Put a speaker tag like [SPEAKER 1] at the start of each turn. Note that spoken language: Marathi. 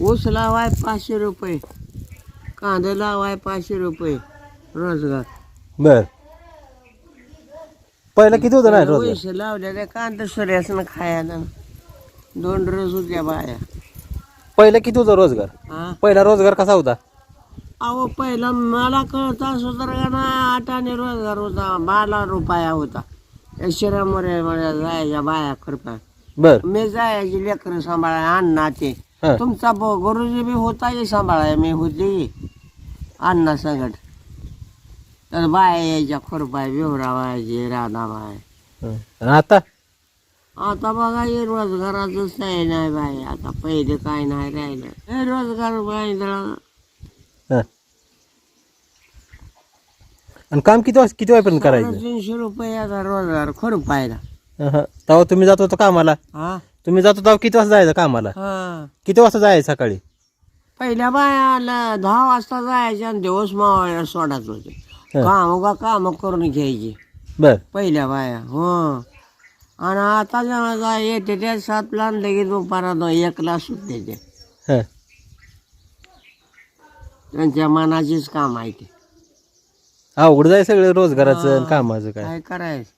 [SPEAKER 1] ऊस लावाय पाचशे रुपये कांदा लावाय पाचशे रुपये रोजगार.
[SPEAKER 2] बर. पहिला किती होतं नाही रोज
[SPEAKER 1] ऊस लावलेल्या कांदा सूर्यासनं खायला. दोन रोज होत्या बाया.
[SPEAKER 2] पहिला किती होतं रोजगार?
[SPEAKER 1] हा?
[SPEAKER 2] पहिला रोजगार कसा होता?
[SPEAKER 1] अहो पहिला मला कळत असं तर का ना आठ आणि रोजगार होता बारा रुपया होता. शिरामुळे मला जायच्या बाया करपा
[SPEAKER 2] बर.
[SPEAKER 1] मी जायची लेकरं सांभाळाय अण्णा ते
[SPEAKER 2] हा.
[SPEAKER 1] तुमचा ब- गुरुजी बी होता की सांभाळाय मी होते. अण्णा संगट. तर बाया यायच्या खुरपाय विवराबायचे राधाबाय.
[SPEAKER 2] हं. आणि आता?
[SPEAKER 1] आता बघा हे रोजगाराचंच काही नाही बाई. आता पहिले काय नाही राहिलं. हे रोजगार बाई
[SPEAKER 2] हं. आणि काम किती वाज किती वाजेपर्यंत करायचं?
[SPEAKER 1] तीनशे रुपये आता रोजगार खुरपायला.
[SPEAKER 2] हं. तेव्हा तुम्ही जात होता कामाला?
[SPEAKER 1] हा.
[SPEAKER 2] तुम्ही जात होता किती वाजता जायचं कामाला?
[SPEAKER 1] हा.
[SPEAKER 2] किती वाजता जायचं सकाळी?
[SPEAKER 1] पहिल्या बायाला दहा वाजता जायचे आणि दिवस मावळ्याला सोडत होते. काम का काम करून घ्यायची.
[SPEAKER 2] बर.
[SPEAKER 1] पहिल्या बाया हो. आणि आता जेव्हा जा येते त्या सातला आणि लगेच दुपारात एकला सुटते ते.
[SPEAKER 2] हं.
[SPEAKER 1] त्यांच्या मनाचीच काम आहे ते.
[SPEAKER 2] अवघड जाय सगळं रोजगाराचं आणि कामाचं काय?
[SPEAKER 1] काय करायचं?